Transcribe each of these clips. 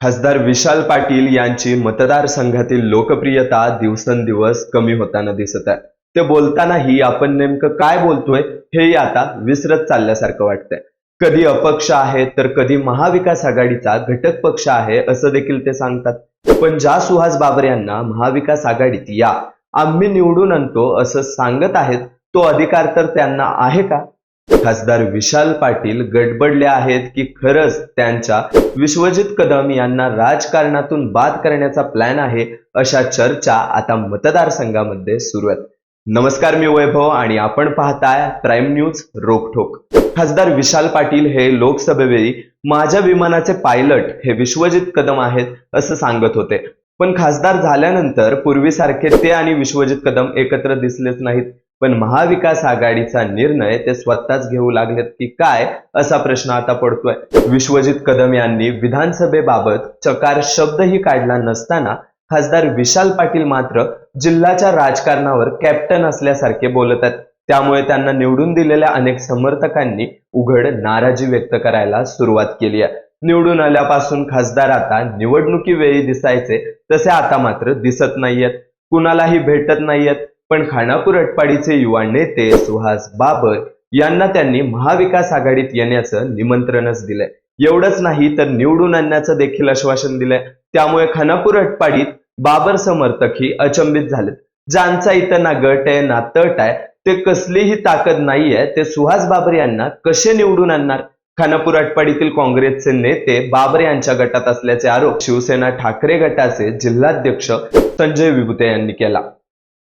खासदार विशाल पाटील यांची मतदारसंघातील लोकप्रियता दिवसेंदिवस कमी होताना दिसत आहे. ते बोलतानाही आपण नेमकं काय बोलतोय हेही आता विसरत चालल्यासारखं वाटतंय. कधी अपक्ष आहे तर कधी महाविकास आघाडीचा घटक पक्ष आहे असं देखील ते सांगतात. पण ज्या सुहास बाबर यांना महाविकास आघाडीत या आम्ही निवडून आणतो असं सांगत आहेत तो अधिकार तर त्यांना आहे का? खासदार विशाल पाटील गडबडले आहेत की खरंच त्यांच्या विश्वजित कदम यांना राजकारणातून बाद करण्याचा प्लॅन आहे अशा चर्चा आता मतदारसंघामध्ये सुरू आहेत. नमस्कार मी वैभव आणि आपण पाहताय प्राईम न्यूज रोकठोक खासदार विशाल पाटील हे लोकसभेवेळी माझ्या विमानाचे पायलट हे विश्वजित कदम आहेत असं सांगत होते. पण खासदार झाल्यानंतर पूर्वीसारखे ते आणि विश्वजित कदम एकत्र दिसलेच नाहीत. पण महाविकास आघाडीचा निर्णय ते स्वतःच घेऊ लागलेत की काय असा प्रश्न आता पडतोय. विश्वजित कदम यांनी विधानसभेबाबत चकार शब्दही काढला नसताना खासदार विशाल पाटील मात्र जिल्ह्याच्या राजकारणावर कॅप्टन असल्यासारखे बोलत आहेत. त्यामुळे त्यांना निवडून दिलेल्या अनेक समर्थकांनी उघड नाराजी व्यक्त करायला सुरुवात केली आहे. निवडून आल्यापासून खासदार आता निवडणुकीवेळी दिसायचे तसे आता मात्र दिसत नाहीयेत. कुणालाही भेटत नाहीयेत. पण खानापूर अटपाडीचे युवा नेते सुहास बाबर यांना त्यांनी महाविकास आघाडीत येण्याचं निमंत्रणच दिलंय. एवढंच नाही तर निवडून आणण्याचं देखील आश्वासन दिलंय. त्यामुळे खानापूर अटपाडीत बाबर समर्थकही अचंबित झालेत. ज्यांचा इथं ना गट आहे ना तट आहे ते कसलीही ताकद नाहीये ते सुहास बाबर यांना कसे निवडून आणणार? खानापूर अटपाडीतील काँग्रेसचे नेते बाबर यांच्या गटात असल्याचे आरोप शिवसेना ठाकरे गटाचे जिल्हाध्यक्ष संजय विभुते यांनी केला.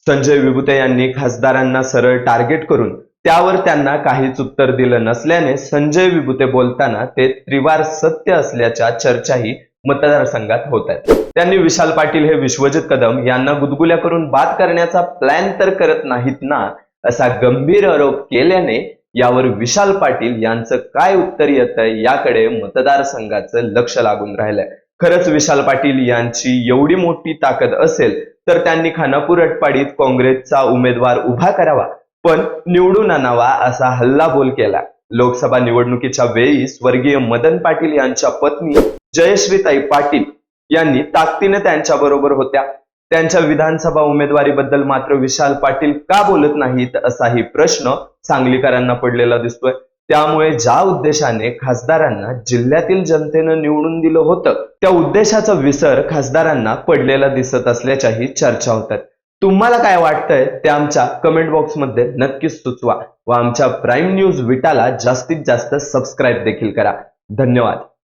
संजय विभुते यांनी खासदारांना सरळ टार्गेट करून त्यावर त्यांना काहीच उत्तर दिलं नसल्याने संजय विभुते बोलताना ते त्रिवार सत्य असल्याच्या चर्चाही मतदारसंघात होत आहेत. त्यांनी विशाल पाटील हे विश्वजित कदम यांना गुदगुल्या करून बाद करण्याचा प्लॅन तर करत नाहीत ना असा गंभीर आरोप केल्याने यावर विशाल पाटील यांचं काय उत्तर येतंय याकडे मतदारसंघाचं लक्ष लागून राहिलंय. खरंच विशाल पाटील यांची एवढी मोठी ताकद असेल तर त्यांनी खानापूर अटपाडीत काँग्रेसचा उमेदवार उभा करावा पण निवडून आणावा असा हल्लाबोल केला. लोकसभा निवडणुकीच्या वेळी स्वर्गीय मदन पाटील यांच्या पत्नी जयश्रीताई पाटील यांनी ताकदीने त्यांच्या बरोबर होत्या. त्यांच्या विधानसभा उमेदवारीबद्दल मात्र विशाल पाटील का बोलत नाहीत असाही प्रश्न सांगलीकरांना पडलेला दिसतोय. त्यामुळे ज्या उद्देशाने खासदारांना जिल्ह्यातील जनतेनं निवडून दिलं होतं त्या उद्देशाचा विसर खासदारांना पडलेला दिसत असल्याच्याही चर्चा होतात. तुम्हाला काय वाटतंय? ते आमच्या कमेंट बॉक्समध्ये नक्कीच सुचवा व आमच्या प्राईम न्यूज विटाला जास्तीत जास्त सबस्क्राईब देखील करा. धन्यवाद.